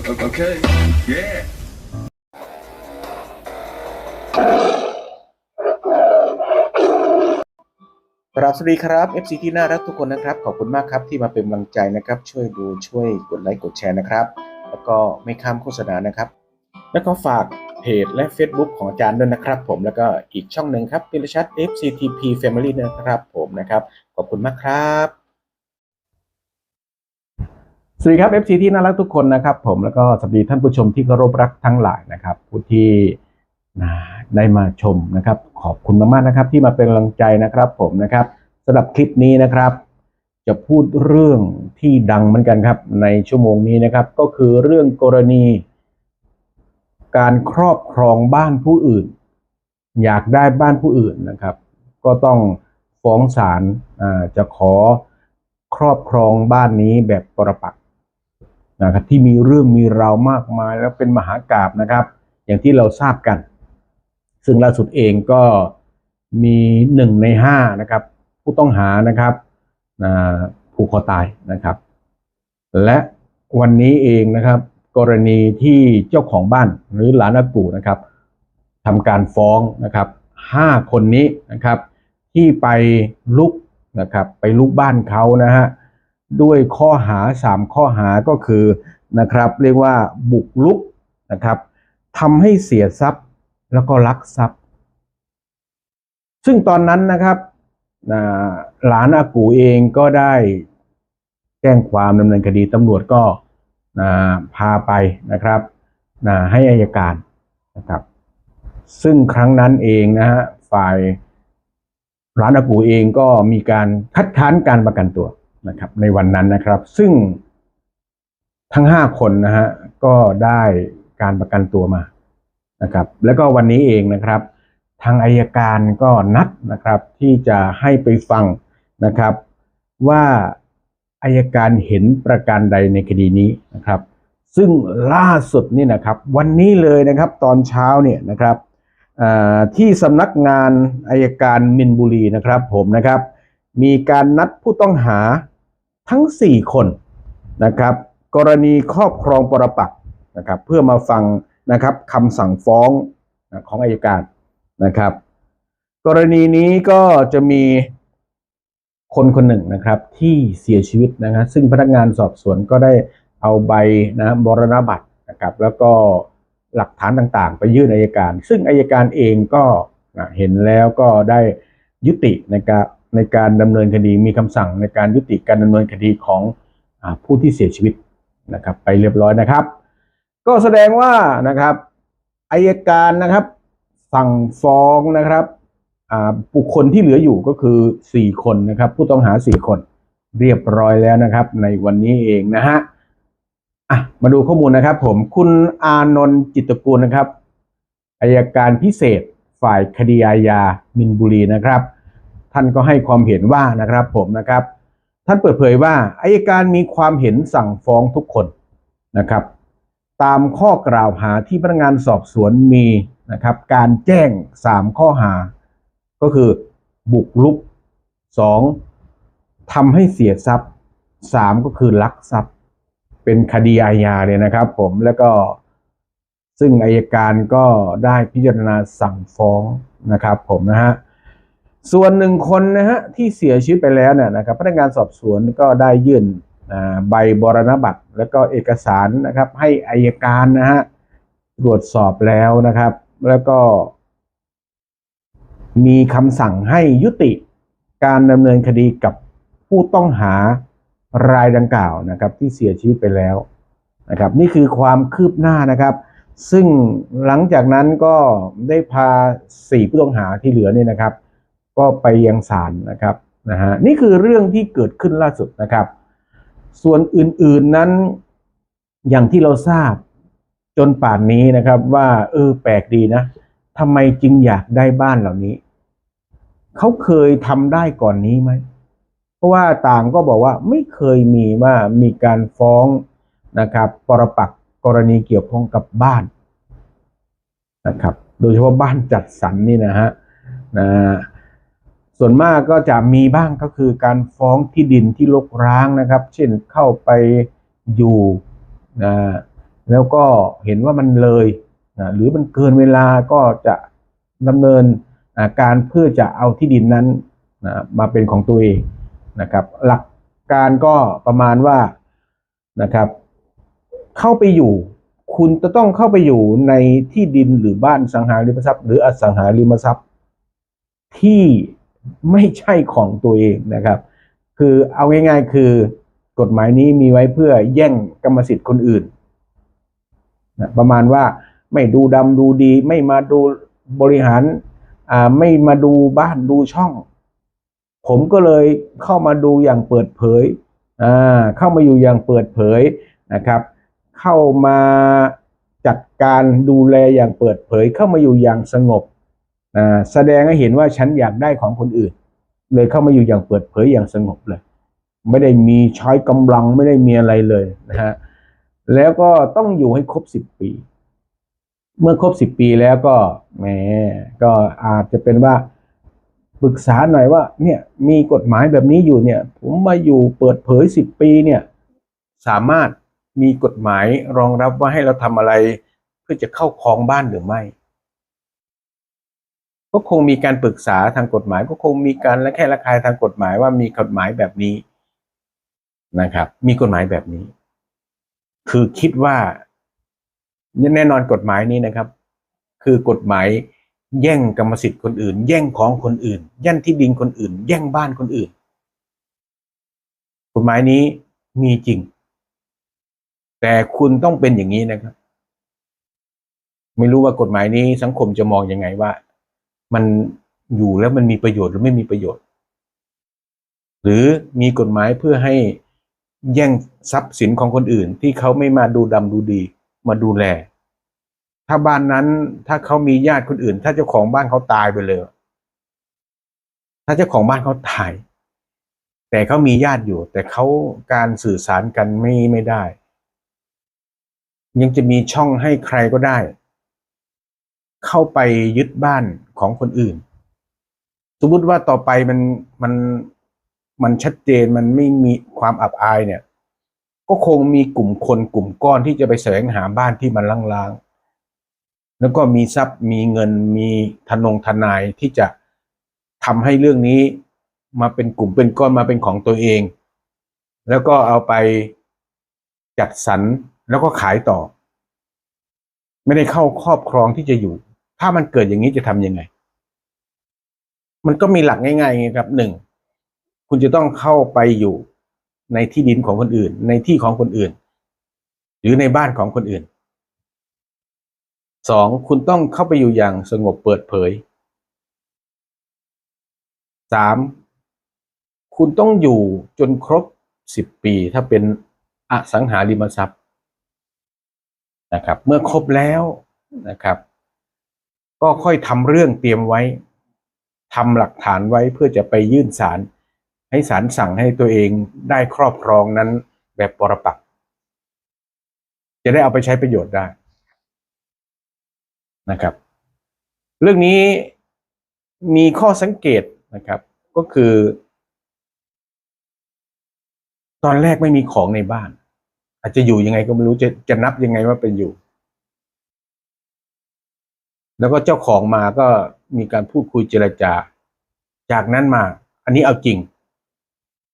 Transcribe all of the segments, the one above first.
Okay. Yeah. ครับสวัสดีครับ FC ที่น่ารักทุกคนนะครับ ขอบคุณมากครับที่มาเป็นกำลังใจนะครับ ช่วยดูช่วยกดไลค์กดแชร์นะครับ แล้วก็ไม่ข้ามโฆษณานะครับ แล้วก็ฝากเพจและ Facebook ของอาจารย์ด้วยนะครับ ผมแล้วก็อีกช่องหนึ่งครับพิรชัด FCTP Family นะครับผมนะครับ ขอบคุณมากครับ สวัสดีครับ FC ที่น่ารักทุกคนนะครับ ผมแล้วก็สวัสดีท่านผู้ชมที่เคารพรักทั้งหลายนะครับผู้ที่ได้มาชมนะครับ ขอบคุณมากๆนะครับ ที่มาเป็นกำลังใจนะครับ ผมนะครับสำหรับคลิปนี้นะครับ จะพูดเรื่องที่ดังเหมือนกันครับ ในชั่วโมงนี้นะครับ ก็คือเรื่องกรณี การครอบครองบ้านผู้อื่น อยากได้บ้านผู้อื่นนะครับ ก็ต้องฟ้องศาลจะขอครอบครองบ้านนี้แบบปรปัก นะครับที่มีเรื่องมีราวมากมายแล้วเป็นมหากราบนะครับ อย่างที่เราทราบกัน ซึ่งล่าสุดเองก็มีหนึ่งในห้านะครับ ผู้ต้องหานะครับผูกคอตายนะครับ และวันนี้เองนะครับ กรณีที่เจ้าของบ้านหรือหลานอากูนะครับทำการฟ้องนะครับห้าคนนี้นะครับ ที่ไปลุกนะครับ ไปลุกบ้านเขานะฮะ ด้วยข้อหาสามข้อหาก็คือนะครับเรียกว่าบุกลุกนะครับทำให้เสียทรัพย์แล้วก็ลักทรัพย์ ซึ่งตอนนั้นนะครับหลานอากูเองก็ได้แจ้งความดำเนินคดีตำรวจก็พาไปนะครับให้อายการนะครับ ซึ่งครั้งนั้นเองนะฮะฝ่ายร้านอากูเองก็มีการคัดค้านการประกันตัว นะครับในวันนั้นนะครับ ซึ่งทั้งห้าคนนะฮะก็ได้การประกันตัวมานะครับ แล้วก็วันนี้เองนะครับ ทางอายการก็นัดนะครับที่จะให้ไปฟังนะครับ ว่าอายการเห็นประการใดในคดีนี้นะครับ ซึ่งล่าสุดนี่นะครับ วันนี้เลยนะครับตอนเช้าเนี่ยนะครับที่สำนักงานอายการมินบุรีนะครับ ผมนะครับ มีการนัดผู้ต้องหา ทั้ง 4 คนนะครับ กรณีครอบครองปรปักษ์นะครับ เพื่อมาฟังนะครับคำสั่งฟ้องของอายการนะครับ กรณีนี้ก็จะมีคนคนหนึ่งนะครับที่เสียชีวิตนะครับซึ่งพนักงานสอบสวนก็ได้เอาใบนะมรณบัตรนะครับ แล้วก็หลักฐานต่างๆ ไปยื่นอายการ ซึ่งอายการเองก็เห็นแล้วก็ได้ยุติในการ ในการดำเนินคดีมีคำสั่งในการยุติการดำเนินคดีของอผู้ที่เสียชีวิตนะครับ ไปเรียบร้อยนะครับ ก็แสดงว่านะครับอายการนะครับ สั่งฟ้องนะครับบุคคลที่เหลืออยู่ก็คือ 4 คนนะครับ ผู้ต้องหา 4 คนเรียบร้อยแล้วนะครับ ในวันนี้เองนะฮะอะมาดูข้อมูลนะครับ ผมคุณอานนท์จิตกูลนะครับอายการพิเศษฝ่ายคดีอาญามินบุรีนะครับ ท่านก็ให้ความเห็นว่านะครับผมนะครับ ท่านเปิดเผยว่าอายการมีความเห็นสั่งฟ้องทุกคนนะครับ ตามข้อกล่าวหาที่พนักงานสอบสวนมีนะครับ การแจ้ง 3 ข้อหา ก็คือ บุกลุก 2. ทำให้เสียทรัพย์ 3 ก็คือลักทรัพย์ เป็นคดีอาญาเลยนะครับ ผมแล้วก็ซึ่งอายการก็ได้พิจารณาสั่งฟ้องนะครับ ผมนะฮะ ส่วนหนึ่งคนนะฮะที่เสียชีวิตไปแล้วเนี่ยนะครับพนักงานสอบสวนก็ได้ยื่นใบบรณบัตร แล้วก็เอกสารนะครับ ให้อายการนะฮะตรวจสอบแล้วนะครับ แล้วก็ มีคำสั่งให้ยุติการดำเนินคดีกับผู้ต้องหารายดังกล่าวนะครับ ที่เสียชีวิตไปแล้วนะครับ นี่คือความคืบหน้านะครับ ซึ่งหลังจากนั้นก็ได้พาสี่ผู้ต้องหาที่เหลือเนี่ยนะครับ ก็ไปยังศาลนะครับนะฮะนี่คือเรื่องที่เกิดขึ้นล่าสุดนะครับ ส่วนอื่นๆนั้นอย่างที่เราทราบจนป่านนี้นะครับว่า เออแปลกดีนะทำไมจึงอยากได้บ้านเหล่านี้ เขาเคยทำได้ก่อนนี้ไหม เพราะว่าต่างก็บอกว่าไม่เคยมีว่ามีการฟ้องนะครับปรปักกรณีเกี่ยวข้องกับบ้านนะครับ โดยเฉพาะบ้านจัดสรรนี่นะฮะนะ ส่วนมากก็จะมีบ้างก็คือการฟ้องที่ดินที่รกร้างนะครับ เช่นเข้าไปอยู่นะแล้วก็เห็นว่ามันเลยนะหรือมันเกินเวลาก็จะดำเนินอ่าการเพื่อจะเอาที่ดินนั้นนะมาเป็นของตัวเองนะครับ หลักการก็ประมาณว่านะครับ เข้าไปอยู่คุณจะต้องเข้าไปอยู่ในที่ดินหรือบ้านสังหาริมทรัพย์ หรืออสังหาริมทรัพย์ที่ ไม่ใช่ของตัวเองนะครับ คือเอาง่ายๆคือกฎหมายนี้มีไว้เพื่อแย่งกรรมสิทธิ์คนอื่นนะประมาณว่าไม่ดูดำดูดี ไม่มาดูบริหารอ่าไม่มาดูบ้านดูช่อง ผมก็เลยเข้ามาดูอย่างเปิดเผยอ่าเข้ามาอยู่อย่างเปิดเผยนะครับ เข้ามาจัดการดูแลอย่างเปิดเผย เข้ามาอยู่อย่างสงบ แสดงให้เห็นว่าฉันอยากได้ของคนอื่น เลยเข้ามาอยู่อย่างเปิดเผยอย่างสงบเลย ไม่ได้มีใช้กำลังไม่ได้มีอะไรเลยนะฮะแล้วก็ต้องอยู่ให้ครบสิบปี เมื่อครบสิบปีแล้วก็แหมก็อาจจะเป็นว่าปรึกษาหน่อยว่า เนี่ยมีกฎหมายแบบนี้อยู่เนี่ย ผมมาอยู่เปิดเผยสิบปีเนี่ย สามารถมีกฎหมายรองรับว่าให้เราทำอะไร เพื่อจะเข้าครองบ้านหรือไม่ ก็คงมีการปรึกษาทางกฎหมาย ก็คงมีการและแค่ระคายทางกฎหมายว่ามีกฎหมายแบบนี้นะครับ มีกฎหมายแบบนี้ คือคิดว่าแน่นอนกฎหมายนี้นะครับ คือกฎหมายแย่งกรรมสิทธิ์คนอื่น แย่งของคนอื่น แย่งที่ดินคนอื่น แย่งบ้านคนอื่น กฎหมายนี้มีจริง แต่คุณต้องเป็นอย่างนี้นะครับ ไม่รู้ว่ากฎหมายนี้สังคมจะมองยังไงว่า มันอยู่แล้วมันมีประโยชน์หรือไม่มีประโยชน์ หรือมีกฎหมายเพื่อให้แย่งทรัพย์สินของคนอื่น ที่เขาไม่มาดูดำดูดีมาดูแล ถ้าบ้านนั้นถ้าเขามีญาติคนอื่น ถ้าเจ้าของบ้านเขาตายไปเลย ถ้าเจ้าของบ้านเขาตาย แต่เขามีญาติอยู่ แต่เขาการสื่อสารกันไม่ไม่ได้ ยังจะมีช่องให้ใครก็ได้ เข้าไปยึดบ้านของคนอื่น สมมติว่าต่อไปมันมันมันชัดเจนมันไม่มีความอับอายเนี่ย ก็คงมีกลุ่มคนกลุ่มก้อนที่จะไปแสวงหาบ้านที่มันล้างๆ แล้วก็มีทรัพย์มีเงินมีทนงทนายที่จะทำให้เรื่องนี้มาเป็นกลุ่มเป็นก้อนมาเป็นของตัวเอง แล้วก็เอาไปจัดสรรแล้วก็ขายต่อ ไม่ได้เข้าครอบครองที่จะอยู่ ถ้ามันเกิดอย่างนี้จะทำยังไง มันก็มีหลักง่ายๆไงครับหนึ่งคุณจะต้องเข้าไปอยู่ในที่ดินของคนอื่น ในที่ของคนอื่น หรือในบ้านของคนอื่นสองคุณต้องเข้าไปอยู่อย่างสงบเปิดเผยสามคุณต้องอยู่จนครบสิบปี ถ้าเป็นอสังหาริมทรัพย์นะครับ เมื่อครบแล้วนะครับ ก็ค่อยทำเรื่องเตรียมไว้ทำหลักฐานไว้เพื่อจะไปยื่นศาลให้ศาลสั่งให้ตัวเองได้ครอบครองนั้นแบบปรปักจะได้เอาไปใช้ประโยชน์ได้นะครับ เรื่องนี้มีข้อสังเกตนะครับ ก็คือ ตอนแรกไม่มีของในบ้าน อาจจะอยู่ยังไงก็ไม่รู้จะจะนับยังไงว่าเป็นอยู่ แล้วก็เจ้าของมาก็มีการพูดคุยเจรจา จากนั้นมา อันนี้เอาจริง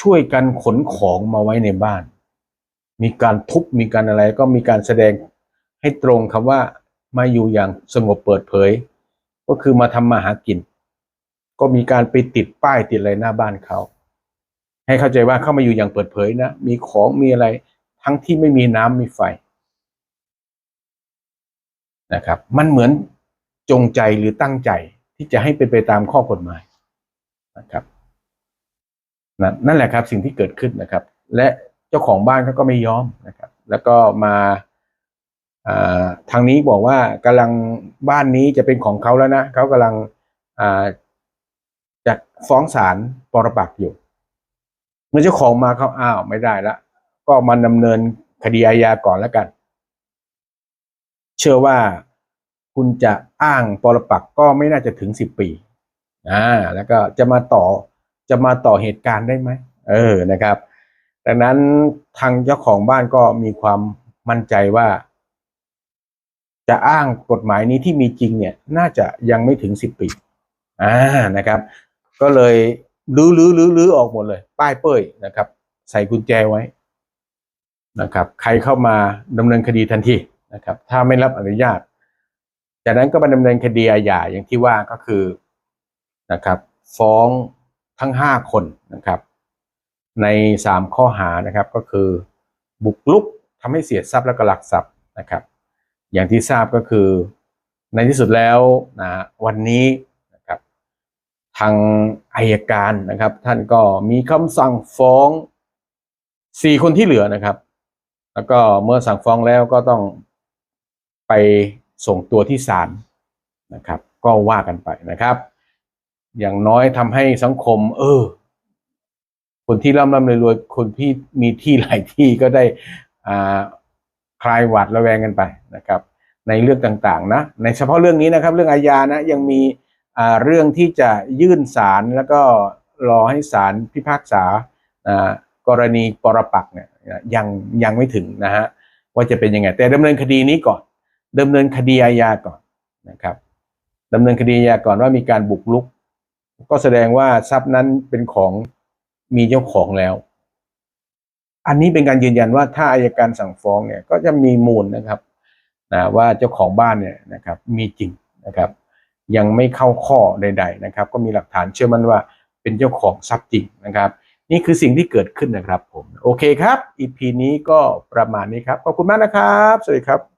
ช่วยกันขนของมาไว้ในบ้าน มีการทุบมีการอะไรก็มีการแสดงให้ตรงคำว่ามาอยู่อย่างสงบเปิดเผย ก็คือมาทำมาหากิน ก็มีการไปติดป้ายติดอะไรหน้าบ้านเขาให้เข้าใจว่าเข้ามาอยู่อย่างเปิดเผยนะ มีของมีอะไร ทั้งที่ไม่มีน้ำมีไฟนะครับ มันเหมือน จงใจหรือตั้งใจที่จะให้เป็นไปตามข้อกฎหมายนะครับนั่นแหละครับสิ่งที่เกิดขึ้นนะครับ และเจ้าของบ้านเขาก็ไม่ยอมนะครับ แล้วก็มาทางนี้บอกว่ากำลังบ้านนี้จะเป็นของเขาแล้วนะเขากำลังจะฟ้องศาลปรปักอยู่ เมื่อเจ้าของมาเขาอ้าวไม่ได้ละก็มาดำเนินคดีอาญาก่อนแล้วกัน เชื่อว่า คุณจะอ้างปรปักก็ไม่น่าจะถึงสิบปีอ่าแล้วก็จะมาต่อจะมาต่อเหตุการณ์ได้ไหมเออนะครับ ดังนั้นทางเจ้าของบ้านก็มีความมั่นใจว่า จะอ้างกฎหมายนี้ที่มีจริงเนี่ย น่าจะยังไม่ถึงสิบปีอ่านะครับ ก็เลยลื้อลื้อลื้อลื้อออกหมดเลย ป้ายเป้ยนะครับ ใส่กุญแจไว้นะครับ ใครเข้ามาดำเนินคดีทันทีนะครับ ถ้าไม่รับอนุญาต จากนั้นก็มาดำเนินคดีอาญาอย่างที่ว่าก็คือนะครับ ฟ้องทั้งห้าคนนะครับ ในสามข้อหานะครับก็คือ บุกลุกทำให้เสียทรัพย์และก็ลักทรัพย์นะครับ อย่างที่ทราบก็คือในที่สุดแล้วนะวันนี้นะครับทางอายการนะครับ ท่านก็มีคำสั่งฟ้องสี่คนที่เหลือนะครับ แล้วก็เมื่อสั่งฟ้องแล้วก็ต้องไป ส่งตัวที่ศาลนะครับ ก็ว่ากันไปนะครับ อย่างน้อยทำให้สังคม เออ คนที่ร่ำร่ำรวยๆคนที่มีที่หลายที่ก็ได้อ่าคลายหวาดระแวงกันไปนะครับ ในเรื่องต่างๆนะในเฉพาะเรื่องนี้นะครับ เรื่องอาญานะยังมีเรื่องที่จะยื่นศาลแล้วก็รอให้ศาลพิพากษากรณีปรปักเนี่ยยังยังไม่ถึงนะฮะว่าจะเป็นยังไง แต่ดำเนินคดีนี้ก่อน ดำเนินคดีอาญาก่อนนะครับดำเนินคดีอาญาก่อนว่ามีการบุกรุก ก็แสดงว่าทรัพย์นั้นเป็นของมีเจ้าของแล้ว อันนี้เป็นการยืนยันว่าถ้าอายการสั่งฟ้องเนี่ยก็จะมีมูลนะครับนะว่าเจ้าของบ้านเนี่ยนะครับมีจริงนะครับ ยังไม่เข้าข้อใด ๆนะครับ ก็มีหลักฐานเชื่อมั่นว่าเป็นเจ้าของทรัพย์จริงนะครับ นี่คือสิ่งที่เกิดขึ้นนะครับผมโอเคครับ EP นี้ก็ประมาณนี้ครับขอบคุณมากนะครับ สวัสดีครับ